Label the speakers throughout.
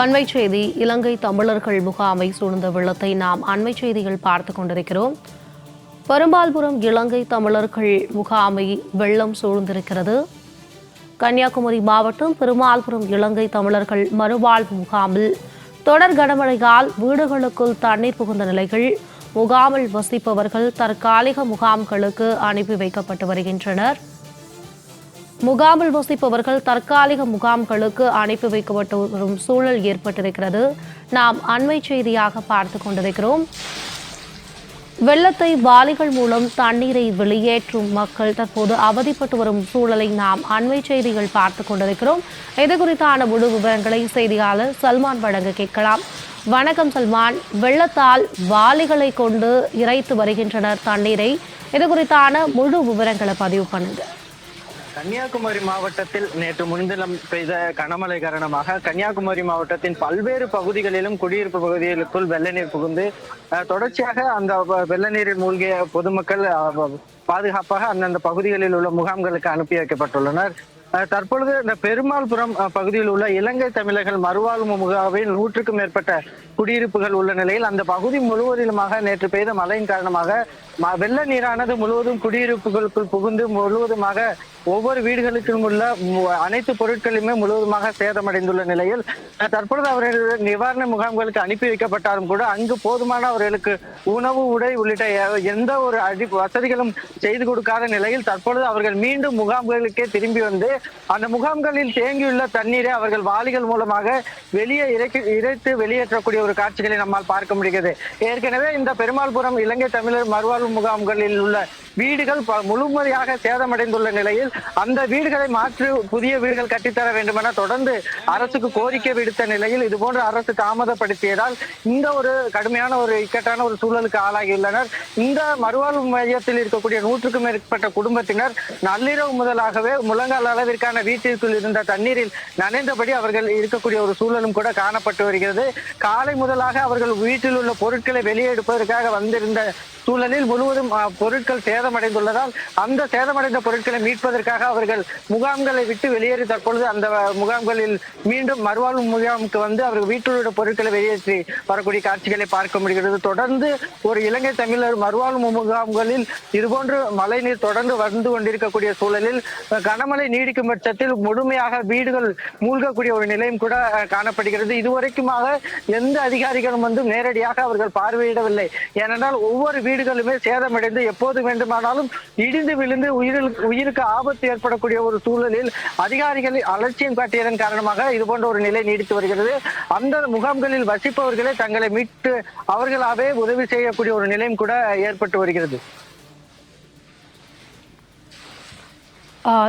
Speaker 1: அண்மை செய்தி இலங்கை தமிழர்கள் முகாமை சூழ்ந்த வெள்ளத்தை நாம் அண்மை செய்திகள் பார்த்து கொண்டிருக்கிறோம். பெரும்பால்புரம் இலங்கை தமிழர்கள் முகாமை வெள்ளம் சூழ்ந்திருக்கிறது. கன்னியாகுமரி மாவட்டம் பெருமாள்புரம் இலங்கை தமிழர்கள் மறுவாழ்வு முகாமில் தொடர் கனமழையால் வீடுகளுக்குள் தண்ணீர் புகுந்த நிலைகள் முகாமில் வசிப்பவர்கள் தற்காலிக முகாம்களுக்கு அனுப்பி வைக்கப்பட்டு வருகின்றனர். முகாமில் வசிப்பவர்கள் தற்காலிக முகாம்களுக்கு அனுப்பி வைக்கப்பட்டு வரும் சூழல் ஏற்பட்டிருக்கிறது. நாம் அண்மை செய்தியாக பார்த்து கொண்டிருக்கிறோம். வெள்ளத்தை வாளிகள் மூலம் தண்ணீரை வெளியேற்றும் மக்கள் தற்போது அவதிப்பட்டு வரும் சூழலை நாம் அண்மை செய்திகள் பார்த்து கொண்டிருக்கிறோம். இது குறித்தான முழு விவரங்களை செய்தியாளர் சல்மான் வழங்க கேட்கலாம். வணக்கம் சல்மான். வெள்ளத்தால் வாளிகளை கொண்டு இறைத்து வருகின்றனர் தண்ணீரை. இது குறித்தான முழு விவரங்களை பதிவு பண்ணுங்கள்
Speaker 2: கன்னியாகுமரி மாவட்டத்தில் நேற்று முன்தினம் பெய்த கனமழை காரணமாக கன்னியாகுமரி மாவட்டத்தின் பல்வேறு பகுதிகளிலும் குடியிருப்பு பகுதிகளுக்குள் வெள்ள நீர் புகுந்து தொடர்ச்சியாக அந்த வெள்ள நீரில் மூழ்கிய பொதுமக்கள் பாதுகாப்பாக அந்தந்த பகுதிகளில் உள்ள முகாம்களுக்கு அனுப்பி வைக்கப்பட்டுள்ளனர். தற்பொழுது இந்த பெருமாள்புரம் பகுதியில் உள்ள இலங்கை தமிழர்கள் மறுவாழ்வு முகாமில் நூற்றுக்கும் மேற்பட்ட குடியிருப்புகள் உள்ள நிலையில் அந்த பகுதி முழுவதிலுமாக நேற்று பெய்த மழையின் காரணமாக ம- வெள்ள நீரானது முழுவதும் குடியிருப்புகளுக்குள் புகுந்து முழுவதுமாக ஒவ்வொரு வீடுகளுக்கும் உள்ள மு- அனைத்து பொருட்களுமே முழுவதுமாக சேதமடைந்துள்ள நிலையில் தற்பொழுது அவர்கள் நிவாரண முகாம்களுக்கு அனுப்பி வைக்கப்பட்டாலும் கூட அங்கு போதுமான அவர்களுக்கு உணவு உடை உள்ளிட்ட எந்த ஒரு அடி வசதிகளும் செய்து கொடுக்காத நிலையில் தற்பொழுது அவர்கள் மீண்டும் முகாம்களுக்கே திரும்பி வந்து அந்த முகாம்களில் தேங்கியுள்ள தண்ணீரை அவர்கள் வாளிகள் மூலமாக வெளியே இறைக்கு இறைத்து வெளியேற்றக்கூடிய ஒரு காட்சிகளை நம்மால் பார்க்க முடிகிறது. ஏற்கனவே இந்த பெருமாள்புரம் இலங்கை தமிழர் மறுவாழ்வு முகாம்களில் உள்ள வீடுகள் ப- முழுமையாக சேதமடைந்துள்ள நிலையில் அந்த வீடுகளை மாற்றி புதிய வீடுகள் கட்டித்தர வேண்டுமென தொடர்ந்து அரசுக்கு கோரிக்கை விடுத்த நிலையில் இதுபோன்று அரசு தாமதப்படுத்தியதால் இந்த ஒரு கடுமையான ஒரு இக்கட்டான ஒரு சூழலுக்கு ஆளாகியுள்ளனர் இந்த மறுவாழ்வு மையத்தில் இருக்கக்கூடிய நூற்றுக்கும் மேற்பட்ட குடும்பத்தினர் நள்ளிரவு முதலாகவே முழங்கால் அளவிற்கான வீட்டிற்குள் இருந்த தண்ணீரில் நனைந்தபடி அவர்கள் இருக்கக்கூடிய ஒரு சூழலும் கூட காணப்பட்டு வருகிறது. காலை முதலாக அவர்கள் வீட்டில் உள்ள பொருட்களை வெளியே எடுப்பதற்காக வந்திருந்த சூழலில் முழுவதும் பொருட்கள் சேதமடைந்துள்ளதால் அந்த சேதமடைந்த பொருட்களை மீட்பதற்காக அவர்கள் முகாம்களை விட்டு வெளியேறி தற்பொழுது அந்த முகாம்களில் மீண்டும் மறுவாழ்வு முகாமுக்கு வந்து அவர்கள் வீட்டிலுள்ள பொருட்களை வெளியேற்றி வரக்கூடிய காட்சிகளை பார்க்க முடிகிறது. தொடர்ந்து ஒரு இலங்கை தமிழர் மறுவாழ்வு முகாம்களில் இதுபோன்று மழைநீர் தொடர்ந்து வந்து கொண்டிருக்கக்கூடிய சூழலில் கனமழை நீடிக்கும் பட்சத்தில் முழுமையாக வீடுகள் மூழ்கக்கூடிய ஒரு நிலையும் கூட காணப்படுகிறது. இதுவரைக்குமாக எந்த அதிகாரிகளும் வந்து நேரடியாக அவர்கள் பார்வையிடவில்லை. ஏனென்றால் ஒவ்வொரு வீடு வீடுகளுமே சேதமடைந்து எப்போது வேண்டுமானாலும் இடிந்து விழுந்து உயிருக்கு உயிருக்கு ஆபத்து ஏற்படக்கூடிய ஒரு சூழலில் அதிகாரிகள் அலட்சியம் காட்டியதன் காரணமாக இது போன்ற ஒரு நிலை நீடித்து வருகிறது. அந்த முகாம்களில் வசிப்பவர்களே தங்களை மீட்டு அவர்களாவே உதவி செய்யக்கூடிய ஒரு நிலையும் கூட ஏற்பட்டு வருகிறது.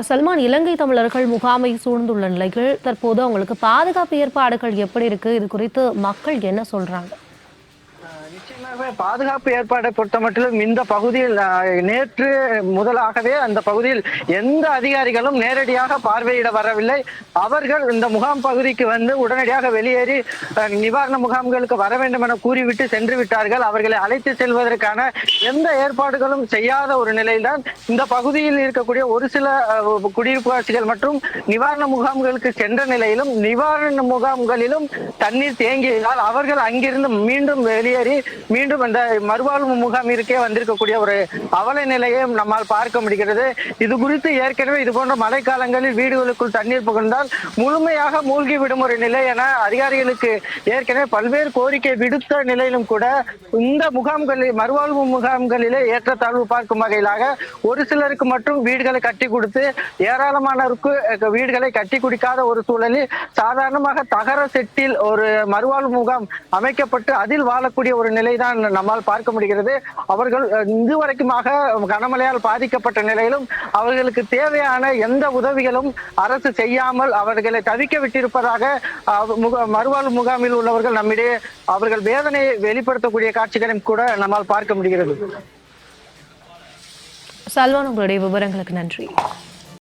Speaker 1: சல்மான் இலங்கை தமிழர்கள் முகாமை சூழ்ந்துள்ள நிலையில் தற்போது அவங்களுக்கு பாதுகாப்பு ஏற்பாடுகள் எப்படி இருக்கு? இது குறித்து மக்கள் என்ன சொல்றாங்க?
Speaker 2: பாதுகாப்பு ஏற்பாடை பொறுத்த மட்டும் இந்த பகுதியில் நேற்று முதலாகவே அந்த பகுதியில் எந்த அதிகாரிகளும் நேரடியாக பார்வையிட வரவில்லை. அவர்கள் இந்த முகாம் பகுதிக்கு வந்து உடனடியாக வெளியேறி நிவாரண முகாம்களுக்கு வர வேண்டும் என கூறிவிட்டு சென்று விட்டார்கள். அவர்களை அழைத்து செல்வதற்கான எந்த ஏற்பாடுகளும் செய்யாத ஒரு நிலையில்தான் இந்த பகுதியில் இருக்கக்கூடிய ஒரு சில அஹ், குடியிருப்புவாசிகள் மற்றும் நிவாரண முகாம்களுக்கு சென்ற நிலையிலும் நிவாரண முகாம்களிலும் தண்ணீர் தேங்கியதால் அவர்கள் அங்கிருந்து மீண்டும் வெளியேறி மீண்டும் இந்த மறுவாழ்வு முகாமிற்கே வந்திருக்கக்கூடிய ஒரு அவல நிலையை நம்மால் பார்க்க முடிகிறது. இது குறித்து ஏற்கனவே இது போன்ற மழைக்காலங்களில் வீடுகளுக்குள் தண்ணீர் புகுந்தால் முழுமையாக மூழ்கி விடும் ஒரு நிலை என அதிகாரிகளுக்கு ஏற்கனவே பல்வேறு கோரிக்கை விடுத்த நிலையிலும் கூட இந்த முகாம்களில் மறுவாழ்வு முகாம்களிலே ஏற்றத்தாழ்வு பார்க்கும் வகையிலாக ஒரு சிலருக்கு மட்டும் வீடுகளை கட்டி கொடுத்து ஏராளமானோருக்கு வீடுகளை கட்டி கொடுக்காத ஒரு சூழலில் சாதாரணமாக தகர செட்டில் ஒரு மறுவாழ்வு முகாம் அமைக்கப்பட்டு அதில் வாழக்கூடிய ஒரு நிலைதான் நம்மால் பார்க்க முடிகிறது. அவர்கள் இதுவரைக்குமாக கனமழையால் பாதிக்கப்பட்ட நிலையிலும் அவர்களுக்கு தேவையான எந்த உதவிகளும் அரசு செய்யாமல் அவர்களை தவிக்க விட்டிருப்பதாக மறுவாழ்வு முகாமில் உள்ளவர்கள் நம்மிடையே அவர்கள் வேதனையை வெளிப்படுத்தக்கூடிய காட்சிகளையும் கூட நம்மால் பார்க்க முடிகிறது.
Speaker 1: சல்வான் உங்களுடைய விவரங்களுக்கு நன்றி.